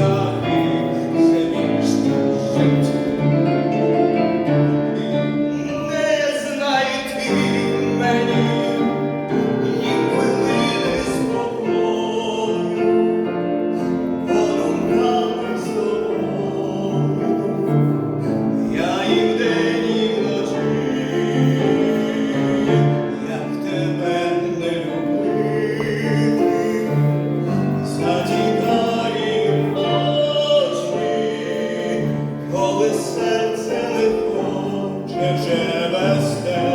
God. серце лихо, чи вже без тебе.